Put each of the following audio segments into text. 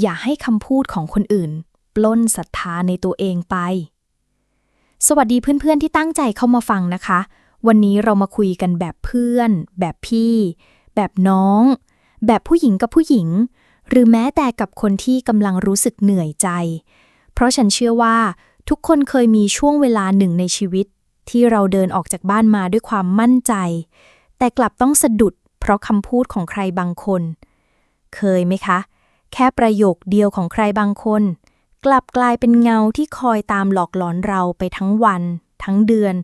อย่าให้คำพูดของคนอื่น ปล้นศรัทธาในตัวเองไป สวัสดีเพื่อนๆที่ตั้งใจเข้ามาฟังนะคะ วันนี้เรามาคุยกันแบบเพื่อน แบบพี่ แบบน้อง แบบผู้หญิงกับผู้หญิง หรือแม้แต่กับคนที่กำลังรู้สึกเหนื่อยใจ เพราะฉันเชื่อว่า ทุกคนเคยมีช่วงเวลาหนึ่งในชีวิต ที่เราเดินออกจากบ้านมาด้วยความมั่นใจ แต่กลับต้องสะดุดเพราะคำพูดของใครบางคน เคยไหมคะ แค่ประโยคเดียวของใครบางคน กลับกลายเป็นเงาที่คอยตามหลอกหลอนเราไปทั้งวัน ทั้งเดือน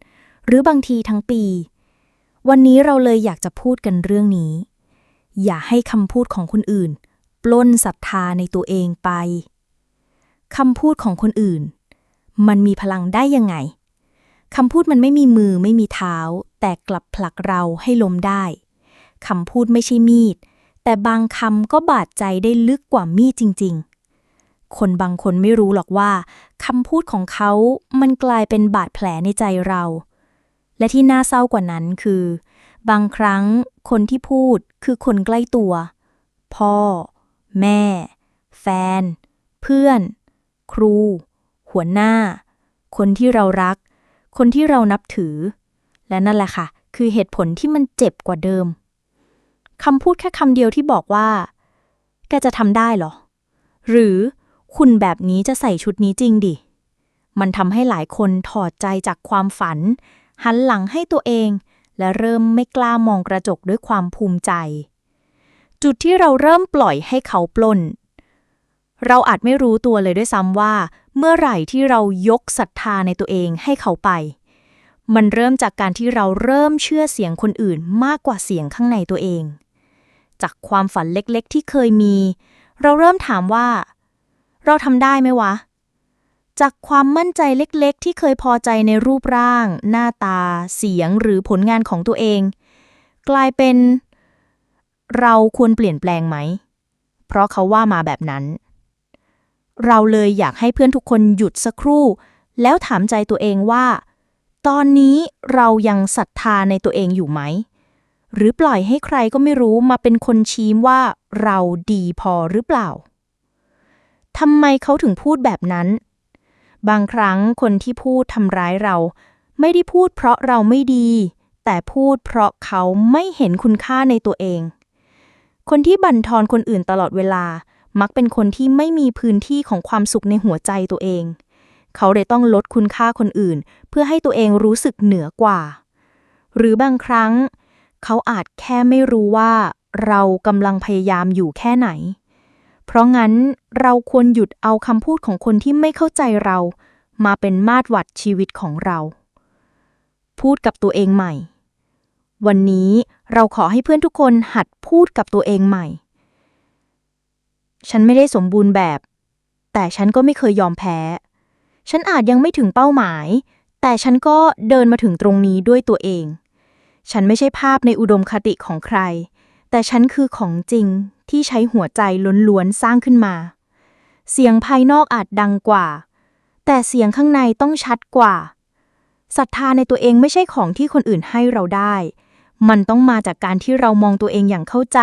หรือบางทีทั้งปี วันนี้เราเลยอยากจะพูดกันเรื่องนี้ อย่าให้คำพูดของคนอื่น ปล้นศรัทธาในตัวเองไปคำพูดของคนอื่น มันมีพลังได้ยังไงคำพูดมันไม่มีมือไม่มีเท้า แต่กลับผลักเราให้ล้มได้คำพูดไม่ใช่มีด แต่บางคำก็บาดใจได้ลึกกว่ามีดจริง ๆ คนบางคนไม่รู้หรอกว่าคำพูดของเขา มันกลายเป็นบาดแผลในใจเรา และที่น่าเศร้ากว่านั้นคือ บางครั้งคนที่พูดคือคนใกล้ตัว พ่อ แม่ แฟน เพื่อน ครู หัวหน้า คนที่เรารัก คนที่เรานับถือ และนั่นแหละค่ะ คือเหตุผลที่มันเจ็บกว่าเดิม คำพูดแค่คำเดียวที่บอกว่า แกจะทำได้เหรอ หรือคุณแบบนี้จะใส่ชุดนี้จริงดิ มันทำให้หลายคนถอดใจจากความฝัน หันหลังให้ตัวเอง และเริ่มไม่กล้ามองกระจกด้วยความภูมิใจ จุดที่เราเริ่มปล่อยให้เขาปล้น เราอาจไม่รู้ตัวเลยด้วยซ้ำว่า เมื่อไหร่ที่เรายกศรัทธาในตัวเองให้เขาไป มันเริ่มจากการที่เราเริ่มเชื่อเสียงคนอื่นมากกว่าเสียงข้างในตัวเอง จากความฝันเล็กๆ ที่เคยมี เราเริ่มถามว่า เราทำได้ไหมวะ จากความมั่นใจเล็กๆ ที่เคยพอใจในรูปร่าง หน้าตา เสียงหรือผลงานของตัวเอง กลายเป็น เราควรเปลี่ยนแปลงไหม เพราะเขาว่ามาแบบนั้น เราเลยอยากให้เพื่อนทุกคนหยุดสักครู่ แล้วถามใจตัวเองว่า ตอนนี้เรายังศรัทธาในตัวเองอยู่ไหม หรือปล่อยให้ใครก็ไม่รู้มาเป็นคนชี้ว่าเราดีพอหรือเปล่าทำไมเขาถึงพูดแบบนั้น บางครั้งคนที่พูดทำร้ายเรา ไม่ได้พูดเพราะเราไม่ดี แต่พูดเพราะเขาไม่เห็นคุณค่าในตัวเอง คนที่บั่นทอนคนอื่นตลอดเวลา มักเป็นคนที่ไม่มีพื้นที่ของความสุขในหัวใจตัวเอง เขาเลยต้องลดคุณค่าคนอื่น เพื่อให้ตัวเองรู้สึกเหนือกว่า หรือบางครั้ง เขาอาจแค่ไม่รู้ว่าเรากำลังพยายามอยู่แค่ไหน เพราะงั้นเราควรหยุดเอาคำพูดของคนที่ไม่เข้าใจเรา มาเป็นมาตรวัดชีวิตของเรา พูดกับตัวเองใหม่ วันนี้เราขอให้เพื่อนทุกคนหัดพูดกับตัวเองใหม่ ฉันไม่ได้สมบูรณ์แบบ แต่ฉันก็ไม่เคยยอมแพ้ ฉันอาจยังไม่ถึงเป้าหมาย แต่ฉันก็เดินมาถึงตรงนี้ด้วยตัวเอง ฉันไม่ใช่ภาพในอุดมคติของใคร แต่ฉันคือของจริงที่ใช้หัวใจล้วนๆสร้างขึ้นมา เสียงภายนอกอาจดังกว่า แต่เสียงข้างในต้องชัดกว่าศรัทธาในตัวเองไม่ใช่ของที่คนอื่นให้เราได้ มันต้องมาจากการที่เรามองตัวเองอย่างเข้าใจ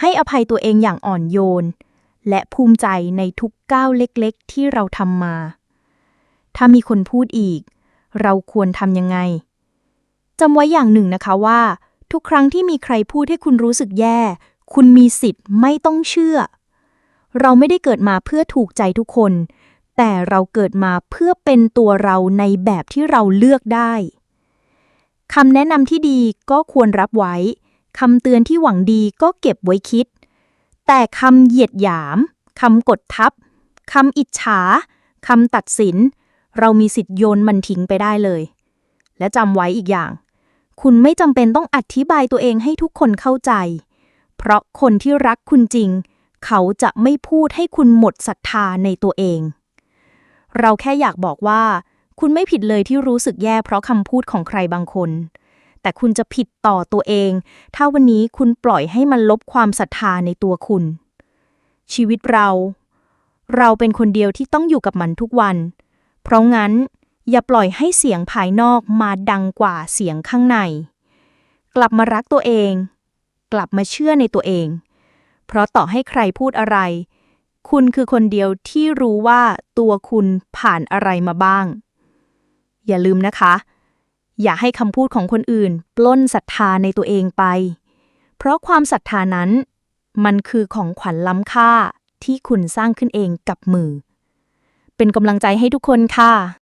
ให้อภัยตัวเองอย่างอ่อนโยน และภูมิใจในทุกก้าวเล็กๆ ที่เราทำมา ถ้ามีคนพูดอีก เราควรทำยังไง จำไว้อย่างหนึ่งนะคะว่า ทุกครั้งที่มีใครพูดให้คุณรู้สึกแย่ คุณมีสิทธิ์ไม่ต้องเชื่อ เราไม่ได้เกิดมาเพื่อถูกใจทุกคน แต่เราเกิดมาเพื่อเป็นตัวเราในแบบที่เราเลือกได้คำแนะนำที่ดีก็ควรรับไว้คำเตือนที่หวังดีก็เก็บไว้คิด แต่คำเหยียดหยามคำกดทับคำอิจฉาคำตัดสิน เรามีสิทธิ์โยนมันทิ้งไปได้เลย และจำไว้อีกอย่าง คุณไม่จำเป็นต้องอธิบายตัวเองให้ทุกคนเข้าใจ เพราะคนที่รักคุณจริง เขาจะไม่พูดให้คุณหมดศรัทธาในตัวเอง เราแค่อยากบอกว่า คุณไม่ผิดเลยที่รู้สึกแย่เพราะคำพูดของใครบางคน แต่คุณจะผิดต่อตัวเอง ถ้าวันนี้คุณปล่อยให้มันลบความศรัทธาในตัวคุณ ชีวิตเรา เราเป็นคนเดียวที่ต้องอยู่กับมันทุกวัน เพราะงั้น อย่าปล่อยให้เสียงภายนอกมาดังกว่าเสียงข้างใน กลับมารักตัวเอง กลับมาเชื่อในตัวเอง เพราะต่อให้ใครพูดอะไร คุณคือคนเดียวที่รู้ว่าตัวคุณผ่านอะไรมาบ้าง อย่าลืมนะคะ อย่าให้คำพูดของคนอื่น ปล้นศรัทธาในตัวเองไป เพราะความศรัทธานั้น มันคือของขวัญล้ำค่าที่คุณสร้างขึ้นเองกับมือ เป็นกำลังใจให้ทุกคนค่ะ